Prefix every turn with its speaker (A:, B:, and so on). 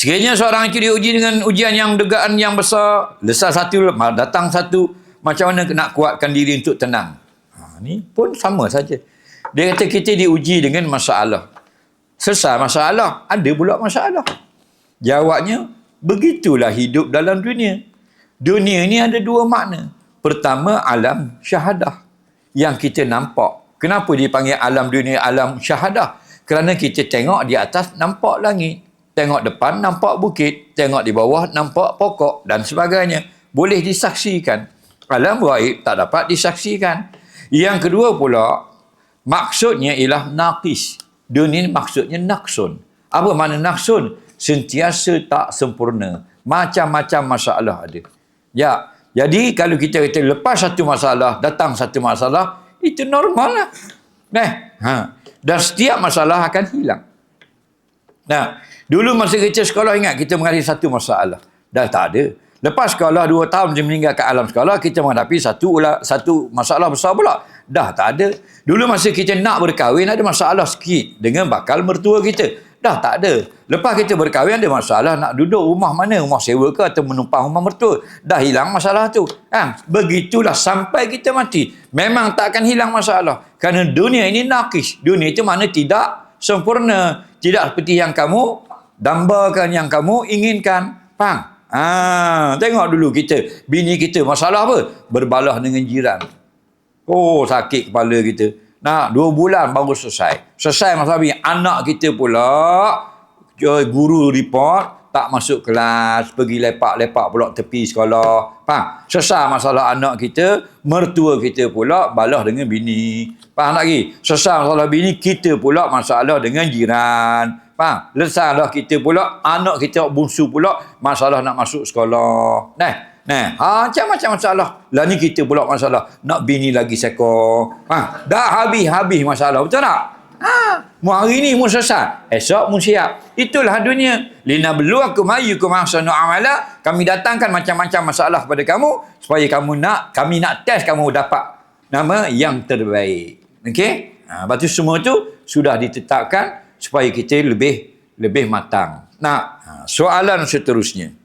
A: Sekiranya seorang itu diuji dengan ujian yang degaan yang besar, lesar satu, datang satu, macam mana nak kuatkan diri untuk tenang? Ha, ni pun sama saja. Dia kata kita diuji dengan masalah. Selesai masalah, ada pula masalah. Jawabnya, begitulah hidup dalam dunia. Dunia ni ada dua makna. Pertama, alam syahadah. Yang kita nampak. Kenapa dipanggil alam dunia, alam syahadah? Kerana kita tengok di atas, nampak langit. Tengok depan, nampak bukit. Tengok di bawah, nampak pokok dan sebagainya. Boleh disaksikan. Alam gaib tak dapat disaksikan. Yang kedua pula, maksudnya ialah naqis. Dunia ni maksudnya naksun. Apa makna naksun? Sentiasa tak sempurna. Macam-macam masalah ada. Ya, jadi kalau kita kata lepas satu masalah, datang satu masalah, itu normal lah. Nah, ha. Dan setiap masalah akan hilang. Nah, dulu masa kita sekolah ingat kita menghadapi satu masalah. Dah tak ada. Lepas sekolah dua tahun dia meninggalkan alam sekolah, kita menghadapi satu satu masalah besar pula. Dah tak ada. Dulu masa kita nak berkahwin ada masalah sikit dengan bakal mertua kita. Dah tak ada. Lepas kita berkahwin ada masalah nak duduk rumah mana? Rumah sewa ke atau menumpang rumah mertua? Dah hilang masalah tu. Ha? Begitulah sampai kita mati. Memang tak akan hilang masalah. Kerana dunia ini nakis. Dunia itu mana tidak sempurna. Tidak seperti yang kamu dambakan, yang kamu inginkan. Faham? Ha, tengok dulu kita, bini kita masalah apa? Berbalah dengan jiran. Oh, sakit kepala kita. Nah, dua bulan baru selesai. Selesai masalah bini. Anak kita pula, guru report, tak masuk kelas, pergi lepak-lepak pula tepi sekolah. Faham? Selesai masalah anak kita, mertua kita pula balah dengan bini. Faham lagi? Selesai masalah bini, kita pula masalah dengan jiran. Faham? Lesarlah kita pula, anak kita bungsu pula, masalah nak masuk sekolah. Nah, nah, ha, macam-macam masalah. Lah ni kita pula masalah, nak bini lagi sekor. Ha, dah habis-habis masalah, betul tak? Ha, mu hari ni mu selesai, esok mu siap. Itulah dunia. Lina beluakum ayyukum ahsanu amala. Kami datangkan macam-macam masalah kepada kamu supaya kamu nak kami nak test kamu dapat nama yang terbaik. Okey? Ha, lepas tu semua tu sudah ditetapkan supaya kita lebih lebih matang. Nah, ha, soalan seterusnya.